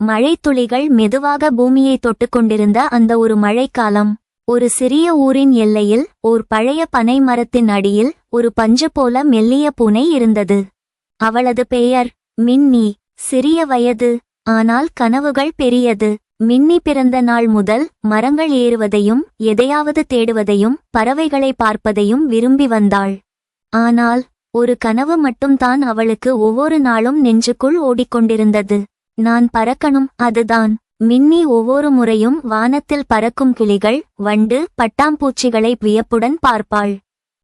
மழைத்துளிகள் மெதுவாக பூமியை தொட்டுக்கொண்டிருந்த அந்த ஒரு மழைக்காலம். ஒரு சிறிய ஊரின் எல்லையில் ஓர் பழைய பனை மரத்தின் அடியில் ஒரு பஞ்சு போல மெல்லிய பூனை இருந்தது. அவளது பெயர் மின்னி. சிறிய வயது ஆனால் கனவுகள் பெரியது. மின்னி பிறந்த நாள் முதல் மரங்கள் ஏறுவதையும் எதையாவது தேடுவதையும் பறவைகளை பார்ப்பதையும் விரும்பி வந்தாள். ஆனால் ஒரு கனவு மட்டும்தான் அவளுக்கு ஒவ்வொரு நாளும் நெஞ்சுக்குள் ஓடிக்கொண்டிருந்தது. நான் பறக்கணும் அதுதான். மின்னி ஒவ்வொரு முறையும் வானத்தில் பறக்கும் கிளிகள் வண்டு பட்டாம்பூச்சிகளை வியப்புடன் பார்ப்பாள்.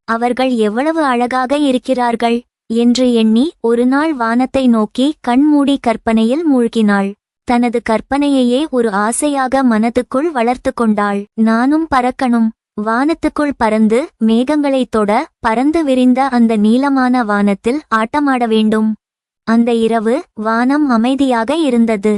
அவர்கள் எவ்வளவு அழகாக இருக்கிறார்கள் என்று எண்ணி ஒருநாள் வானத்தை நோக்கி கண்மூடி கற்பனையில் மூழ்கினாள். தனது கற்பனையையே ஒரு ஆசையாக மனதுக்குள் வளர்த்து கொண்டாள். நானும் பறக்கணும். வானத்துக்குள் பறந்து மேகங்களைத் தொட பறந்து விரிந்த அந்த நீளமான வானத்தில் ஆட்டமாட வேண்டும். அந்த இரவு வானம் அமைதியாக இருந்தது.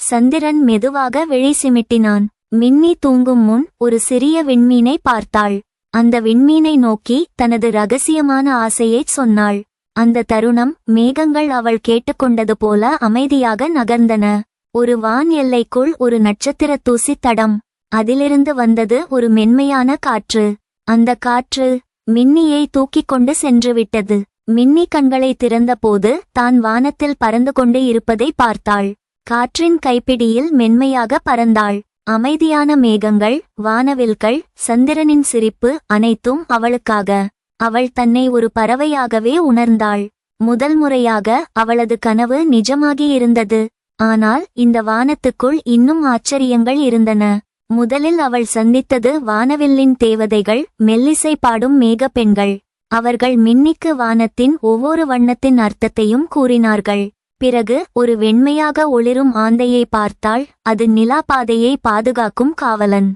சந்திரன் மெதுவாக விழி சிமிட்டினான். மின்னி தூங்கும் முன் ஒரு சிறிய விண்மீனை பார்த்தாள். அந்த விண்மீனை நோக்கி தனது ரகசியமான ஆசையைச் சொன்னாள். அந்த தருணம் மேகங்கள் அவள் கேட்டுக்கொண்டது போல அமைதியாக நகர்ந்தன. ஒரு வான் எல்லைக்குள் ஒரு நட்சத்திர தூசி தடம். அதிலிருந்து வந்தது ஒரு மென்மையான காற்று. அந்த காற்று மின்னியை தூக்கிக் கொண்டு சென்றுவிட்டது. மின்னி கண்களை திறந்தபோது தான் வானத்தில் பறந்து கொண்டே இருப்பதை பார்த்தாள். காற்றின் கைப்பிடியில் மென்மையாக பறந்தாள். அமைதியான மேகங்கள் வானவில்கள் சந்திரனின் சிரிப்பு அனைத்தும் அவளுக்காக. அவள் தன்னை ஒரு பறவையாகவே உணர்ந்தாள். முதல் முறையாக அவளது கனவு நிஜமாகி இருந்தது. ஆனால் இந்த வானத்துக்குள் இன்னும் ஆச்சரியங்கள் இருந்தன. முதலில் அவள் சந்தித்தது வானவில்லின் தேவதைகள் மெல்லிசை பாடும் மேகப்பெண்கள் பெண்கள். அவர்கள் மின்னிக்கு வானத்தின் ஒவ்வொரு வண்ணத்தின் அர்த்தத்தையும் கூறினார்கள். பிறகு ஒரு வெண்மையாக ஒளிரும் ஆந்தையை பார்த்தால் அது நிலா பாதையை பாதுகாக்கும் காவலன்.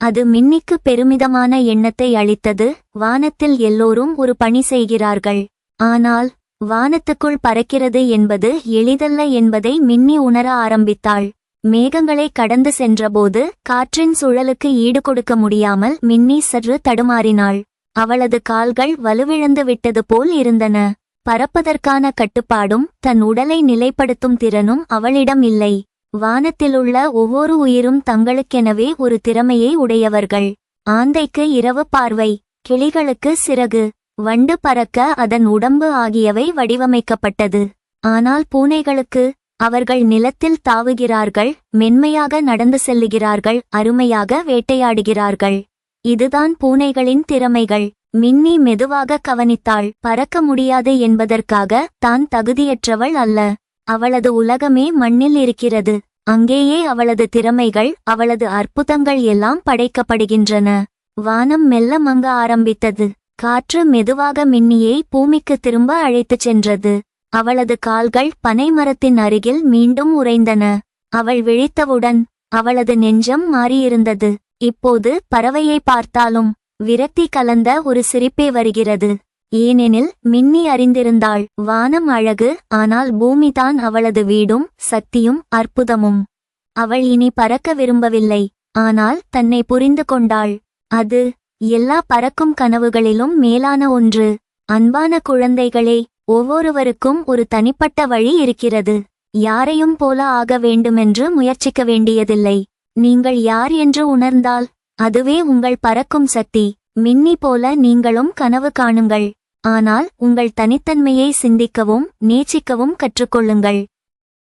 அது மின்னிக்கு பெருமிதமான எண்ணத்தை அளித்தது வானத்தில் எல்லோரும் ஒரு பணி செய்கிறார்கள். ஆனால் வானத்துக்குள் பறக்கிறது என்பது எளிதல்ல என்பதை மின்னி உணர ஆரம்பித்தாள். மேகங்களை கடந்து சென்றபோது காற்றின் சுழலுக்கு ஈடு கொடுக்க முடியாமல் மின்னி சற்று தடுமாறினாள். அவளது கால்கள் வலுவிழந்து விட்டது போல் இருந்தன. பறப்பதற்கான கட்டுப்பாடும் தன் உடலை நிலைப்படுத்தும் திறனும் அவளிடம் இல்லை. வானத்திலுள்ள ஒவ்வொரு உயிரும் தங்களுக்கெனவே ஒரு திறமையை உடையவர்கள். ஆந்தைக்கு இரவு பார்வை கிளிகளுக்கு சிறகு வண்டு பறக்க அதன் உடம்பு ஆகியவை வடிவமைக்கப்பட்டது. ஆனால் பூனைகளுக்கு அவர்கள் நிலத்தில் தாவுகிறார்கள் மென்மையாக நடந்து செல்லுகிறார்கள் அருமையாக வேட்டையாடுகிறார்கள். இதுதான் பூனைகளின் திறமைகள். மின்னி மெதுவாக கவனித்தாள். பறக்க முடியாது என்பதற்காக தான் தகுதியற்றவள் அல்ல. அவளது உலகமே மண்ணில் இருக்கிறது. அங்கேயே அவளது திறமைகள் அவளது அற்புதங்கள் எல்லாம் படைக்கப்படுகின்றன. வானம் மெல்ல மங்க ஆரம்பித்தது. காற்று மெதுவாக மின்னியை பூமிக்கு திரும்ப அழைத்துச் சென்றது. அவளது கால்கள் பனை மரத்தின் அருகில் மீண்டும் உறைந்தன. அவள் விழித்தவுடன் அவளது நெஞ்சம் மாறியிருந்தது. இப்போது பறவையை பார்த்தாலும் விரக்தி கலந்த ஒரு சிரிப்பே வருகிறது. ஏனெனில் மின்னி அறிந்திருந்தாள். வானம் அழகு ஆனால் பூமிதான் அவளது வீடும் சக்தியும் அற்புதமும். அவள் இனி பறக்க விரும்பவில்லை. ஆனால் தன்னை புரிந்து கொண்டாள். அது எல்லா பறக்கும் கனவுகளிலும் மேலான ஒன்று. அன்பான குழந்தைகளே ஒவ்வொருவருக்கும் ஒரு தனிப்பட்ட வழி இருக்கிறது. யாரையும் போல ஆக வேண்டுமென்று முயற்சிக்க வேண்டியதில்லை. நீங்கள் யார் என்று உணர்ந்தால் அதுவே உங்கள் பறக்கும் சக்தி. மின்னி போல நீங்களும் கனவு காணுங்கள். ஆனால் உங்கள் தனித்தன்மையை சிந்திக்கவும் நேசிக்கவும் கற்றுக்கொள்ளுங்கள்.